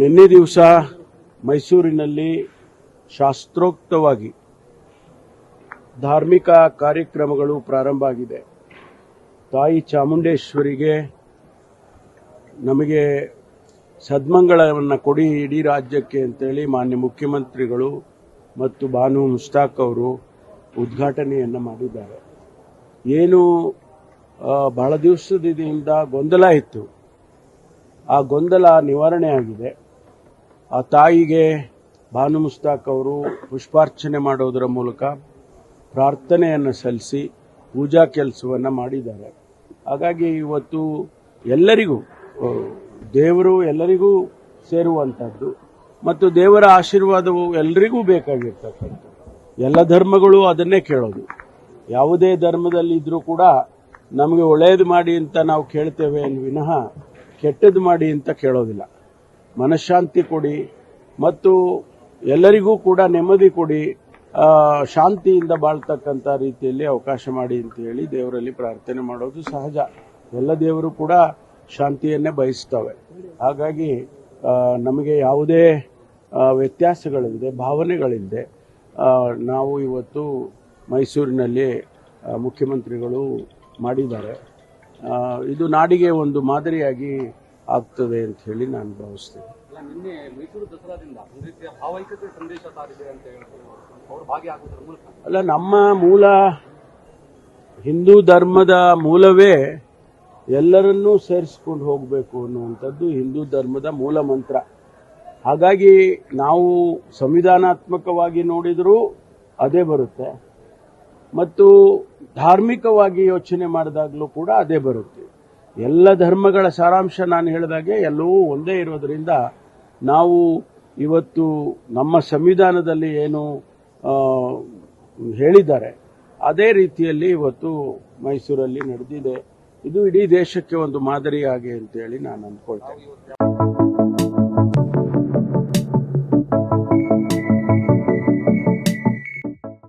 ನಿನ್ನೆ ದಿವಸ ಮೈಸೂರಿನಲ್ಲಿ ಶಾಸ್ತ್ರೋಕ್ತವಾಗಿ ಧಾರ್ಮಿಕ ಕಾರ್ಯಕ್ರಮಗಳು ಪ್ರಾರಂಭ ಆಗಿದೆ. ತಾಯಿ ಚಾಮುಂಡೇಶ್ವರಿಗೆ ನಮಗೆ ಸದ್ಮಂಗಳವನ್ನು ಕೊಡಿ ಇಡೀ ರಾಜ್ಯಕ್ಕೆ ಅಂತೇಳಿ ಮಾನ್ಯ ಮುಖ್ಯಮಂತ್ರಿಗಳು ಮತ್ತು ಬಾನು ಮುಸ್ತಾಕ್ ಅವರು ಉದ್ಘಾಟನೆಯನ್ನು ಮಾಡಿದ್ದಾರೆ. ಏನು ಬಹಳ ದಿವಸದಿಂದ ಗೊಂದಲ ಇತ್ತು. ಆ ಗೊಂದಲ ನಿವಾರಣೆ ಆಗಿದೆ. ಆ ತಾಯಿಗೆ ಭಾನು ಮುಸ್ತಾಕ್ ಅವರು ಪುಷ್ಪಾರ್ಚನೆ ಮಾಡೋದರ ಮೂಲಕ ಪ್ರಾರ್ಥನೆಯನ್ನು ಸಲ್ಲಿಸಿ ಪೂಜಾ ಕೆಲಸವನ್ನು ಮಾಡಿದ್ದಾರೆ. ಹಾಗಾಗಿ ಇವತ್ತು ಎಲ್ಲರಿಗೂ ದೇವರು ಎಲ್ಲರಿಗೂ ಸೇರುವಂಥದ್ದು ಮತ್ತು ದೇವರ ಆಶೀರ್ವಾದವು ಎಲ್ಲರಿಗೂ ಬೇಕಾಗಿರ್ತಕ್ಕಂಥದ್ದು. ಎಲ್ಲ ಧರ್ಮಗಳು ಅದನ್ನೇ ಕೇಳೋದು. ಯಾವುದೇ ಧರ್ಮದಲ್ಲಿ ಇದ್ರೂ ಕೂಡ ನಮಗೆ ಒಳ್ಳೆಯದು ಮಾಡಿ ಅಂತ ನಾವು ಕೇಳ್ತೇವೆ ವಿನಃ ಕೆಟ್ಟದ್ದು ಮಾಡಿ ಅಂತ ಕೇಳೋದಿಲ್ಲ. ಮನಃಶಾಂತಿ ಕೊಡಿ ಮತ್ತು ಎಲ್ಲರಿಗೂ ಕೂಡ ನೆಮ್ಮದಿ ಕೊಡಿ ಶಾಂತಿಯಿಂದ ಬಾಳ್ತಕ್ಕಂಥ ರೀತಿಯಲ್ಲಿ ಅವಕಾಶ ಮಾಡಿ ಅಂತ ಹೇಳಿ ದೇವರಲ್ಲಿ ಪ್ರಾರ್ಥನೆ ಮಾಡೋದು ಸಹಜ. ಎಲ್ಲ ದೇವರು ಕೂಡ ಶಾಂತಿಯನ್ನೇ ಬಯಸ್ತವೆ. ಹಾಗಾಗಿ ನಮಗೆ ಯಾವುದೇ ವ್ಯತ್ಯಾಸಗಳಿಲ್ಲದೆ, ಭಾವನೆಗಳಿಲ್ಲದೆ ನಾವು ಇವತ್ತು ಮೈಸೂರಿನಲ್ಲಿ ಮುಖ್ಯಮಂತ್ರಿಗಳು ಮಾಡಿದ್ದಾರೆ. ಇದು ನಾಡಿಗೆ ಒಂದು ಮಾದರಿಯಾಗಿ ಆಗ್ತದೆ ಅಂತ ಹೇಳಿ ನಾನು ಭಾವಿಸ್ತೇನೆ. ಅಲ್ಲ, ನಿನ್ನೆ ಮೈಸೂರು ದಸರಾದಿಂದ ಒಂದು ರೀತಿಯ ಭಾವೈಕ್ಯತೆ ಸಂದೇಶ ಸಾರಿದೆ ಅಂತ ಹೇಳ್ತಾರೆ ಅವರು ಭಾಗಿಯಾಗುವುದರ ಮೂಲಕ. ಅಲ್ಲ ನಮ್ಮ ಮೂಲ ಹಿಂದೂ ಧರ್ಮದ ಮೂಲವೇ ಎಲ್ಲರನ್ನೂ ಸೇರಿಸ್ಕೊಂಡು ಹೋಗಬೇಕು ಅನ್ನುವಂಥದ್ದು ಹಿಂದೂ ಧರ್ಮದ ಮೂಲ ಮಂತ್ರ. ಹಾಗಾಗಿ ನಾವು ಸಂವಿಧಾನಾತ್ಮಕವಾಗಿ ನೋಡಿದರೂ ಅದೇ ಬರುತ್ತೆ. ಮತ್ತು ಧಾರ್ಮಿಕವಾಗಿ ಯೋಚನೆ ಮಾಡಿದಾಗಲೂ ಕೂಡ ಅದೇ ಬರುತ್ತೆ. ಎಲ್ಲ ಧರ್ಮಗಳ ಸಾರಾಂಶ ನಾನು ಹೇಳಿದಾಗೆ ಎಲ್ಲವೂ ಒಂದೇ ಇರೋದರಿಂದ ನಾವು ಇವತ್ತು ನಮ್ಮ ಸಂವಿಧಾನದಲ್ಲಿ ಏನು ಹೇಳಿದ್ದಾರೆ. ಅದೇ ರೀತಿಯಲ್ಲಿ ಇವತ್ತು ಮೈಸೂರಲ್ಲಿ ನಡೆದಿದೆ. ಇದು ಇಡೀ ದೇಶಕ್ಕೆ ಒಂದು ಮಾದರಿಯಾಗಿ ಅಂತೇಳಿ ನಾನು ಅಂದ್ಕೊಳ್ತೇನೆ.